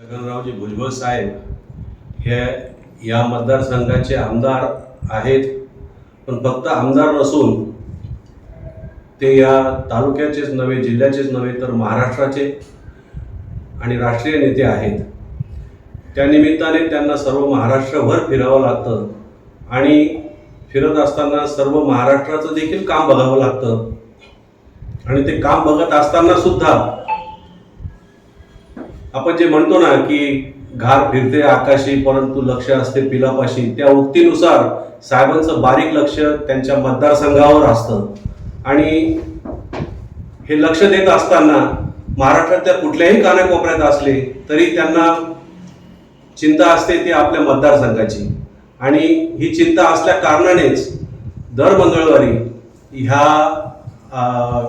छगनरावजी भुजबळ साहेब हे या मतदारसंघाचे आमदार आहेत. पण फक्त आमदार नसून ते या तालुक्याचेच नव्हे जिल्ह्याचेच नव्हे तर महाराष्ट्राचे आणि राष्ट्रीय नेते आहेत. त्यानिमित्ताने त्यांना सर्व महाराष्ट्रभर फिरावं लागतं आणि फिरत असताना सर्व महाराष्ट्राचं देखील काम बघावं लागतं. आणि ते काम बघत असताना सुद्धा आपण जे म्हणतो ना की घार फिरते आकाशी परंतु लक्ष असते पिलापाशी त्या उक्तीनुसार साहेबांचं बारीक लक्ष त्यांच्या मतदारसंघावर असतं. आणि हे लक्ष देत असताना महाराष्ट्रातल्या कुठल्याही कानाकोपऱ्यात असले तरी त्यांना चिंता असते ती आपल्या मतदारसंघाची. आणि ही चिंता असल्या कारणानेच दर मंगळवारी ह्या अ,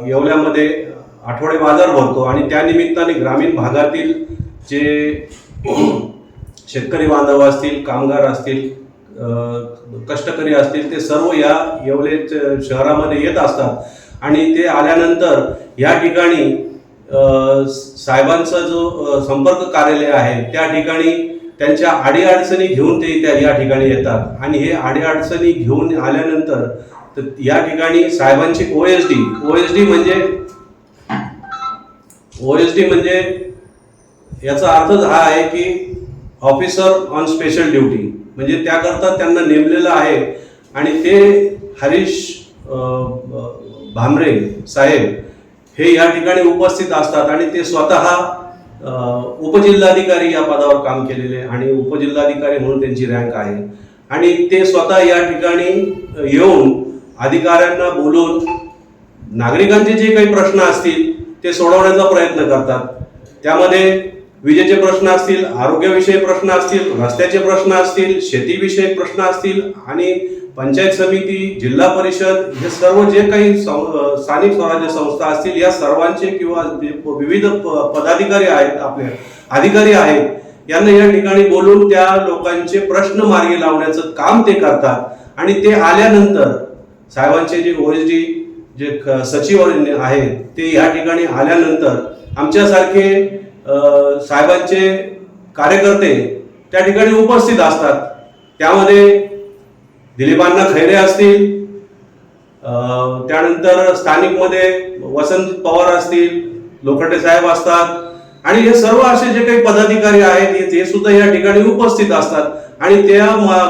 येवल्यामध्ये आठवडे बाजार भरतो आणि त्यानिमित्ताने ग्रामीण भागातील जे शेतकरी बांधव असतील कामगार असतील कष्टकरी असतील ते सर्व या येवले च- शहरामध्ये येत असतात. आणि ते आल्यानंतर या ठिकाणी साहेबांचा जो संपर्क कार्यालय आहे त्या ठिकाणी त्यांच्या अडीअडचणी घेऊन ते त्या या ठिकाणी येतात. आणि हे अडीअडचणी घेऊन आल्यानंतर तर या ठिकाणी साहेबांची O S D O S D म्हणजे ओ एस डी म्हणजे याचा अर्थच हा आहे की ऑफिसर ऑन स्पेशल ड्युटी म्हणजे त्याकरता त्यांना नेमलेलं आहे. आणि ते हरीश भामरे साहेब हे या ठिकाणी उपस्थित असतात. आणि ते स्वतः उपजिल्हाधिकारी या पदावर काम केलेले आणि उपजिल्हाधिकारी म्हणून त्यांची रँक आहे. आणि ते स्वतः या ठिकाणी येऊन अधिकाऱ्यांना बोलून नागरिकांचे जे काही प्रश्न असतील ते सोडवण्याचा प्रयत्न करतात. त्यामध्ये विजेचे प्रश्न असतील आरोग्यविषयी प्रश्न असतील रस्त्याचे प्रश्न असतील शेतीविषयक प्रश्न असतील आणि पंचायत समिती जिल्हा परिषद हे सर्व जे काही सं- स्थानिक स्वराज्य संस्था असतील या सर्वांचे किंवा विविध प- पदाधिकारी आहेत आपले अधिकारी आहेत यांना या ठिकाणी बोलून त्या लोकांचे प्रश्न मार्गी लावण्याचं काम ते करतात. आणि ते आल्यानंतर साहेबांचे जे ओएसडी जे सचिव आहेत ते या ठिकाणी आल्यानंतर आमच्यासारखे साहेबांचे कार्यकर्ते त्या ठिकाणी उपस्थित असतात. त्यामध्ये दिलीपांना खैरे असतील त्यानंतर स्थानिकमध्ये वसंत पवार असतील लोखंडे साहेब असतात आणि हे सर्व असे जे काही पदाधिकारी आहेत हे- ते सुद्धा या ठिकाणी उपस्थित असतात. आणि त्या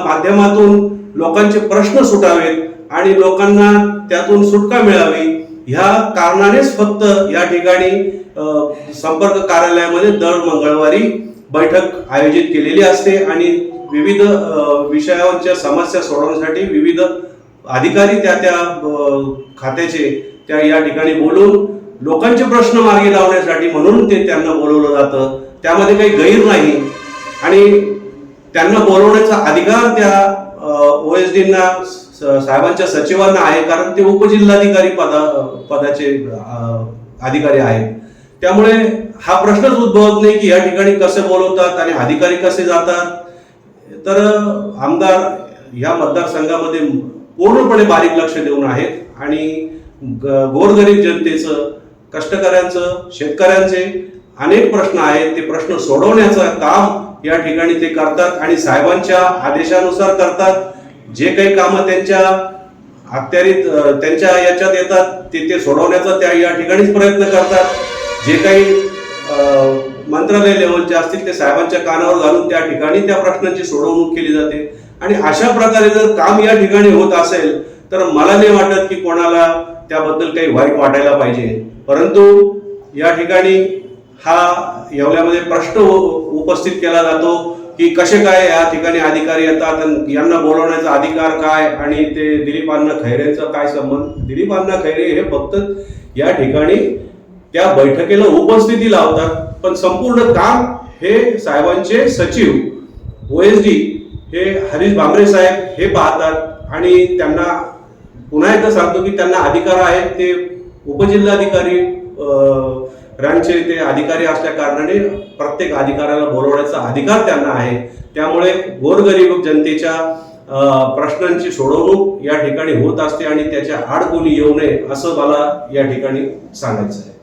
माध्यमातून लोकांचे प्रश्न सुटावेत. आणि लोकांना त्यातून सुटका मिळावी ह्या कारणानेच फक्त या ठिकाणी संपर्क कार्यालयामध्ये दर मंगळवारी बैठक आयोजित केलेली असते आणि विविध विषयांच्या समस्या सोडवण्यासाठी विविध अधिकारी त्या त्या खात्याचे त्या या ठिकाणी बोलून लोकांचे प्रश्न मार्गी लावण्यासाठी म्हणून ते त्यांना बोलवलं जातं. त्यामध्ये काही गैर नाही. आणि त्यांना बोलवण्याचा अधिकार त्या ओ एस डींना साहेबांच्या सचिवांना आहे कारण ते उपजिल्हाधिकारी पदा पदाचे अधिकारी आहेत. त्यामुळे हा प्रश्नच उद्भवत नाही की या ठिकाणी कसे बोलवतात आणि अधिकारी कसे जातात. तर आमदार या मतदारसंघामध्ये पूर्णपणे बारीक लक्ष देऊन आहेत आणि ग- गोरगरीब जनतेचं कष्टकऱ्यांचं शेतकऱ्यांचे अनेक प्रश्न आहेत. ते प्रश्न सोडवण्याचं काम या ठिकाणी ते करतात आणि साहेबांच्या आदेशानुसार करतात. जे काही कामं त्यांच्या अखत्यारीत त्यांच्या याच्यात येतात ते ते सोडवण्याचा त्या या ठिकाणीच प्रयत्न करतात. जे काही मंत्रालय लेवलचे असतील ते साहेबांच्या कानावर घालून त्या ठिकाणी त्या प्रश्नांची सोडवणूक केली जाते. आणि अशा प्रकारे जर काम या ठिकाणी होत असेल तर मला नाही वाटत की कोणाला त्याबद्दल काही वाईट वाटायला पाहिजे. परंतु या ठिकाणी हा येवल्यामध्ये प्रश्न उपस्थित केला जातो. की कसे काय या ठिकाणी अधिकारी येतात यांना बोलवण्याचा अधिकार काय आणि ते दिलीप अण्णा खैरेंचा काय संबंध? दिलीप अण्णा खैरे हे फक्त या ठिकाणी त्या बैठकीला उपस्थिती लावतात. पण संपूर्ण काम हे साहेबांचे सचिव ओ एस डी हे हरीश भांबरे साहेब हे पाहतात आणि त्यांना पुन्हा एकदा सांगतो की त्यांना अधिकार आहेत ते उपजिल्हाधिकारी रँकचे ते अधिकारी असल्या कारणाने प्रत्येक अधिकाऱ्याला बोलवण्याचा अधिकार त्यांना आहे. त्यामुळे गोरगरीब जनतेच्या प्रश्नांची सोडवणूक या ठिकाणी होत असते आणि त्याच्या आड कोणी येऊ नये असं मला या ठिकाणी सांगायचं आहे.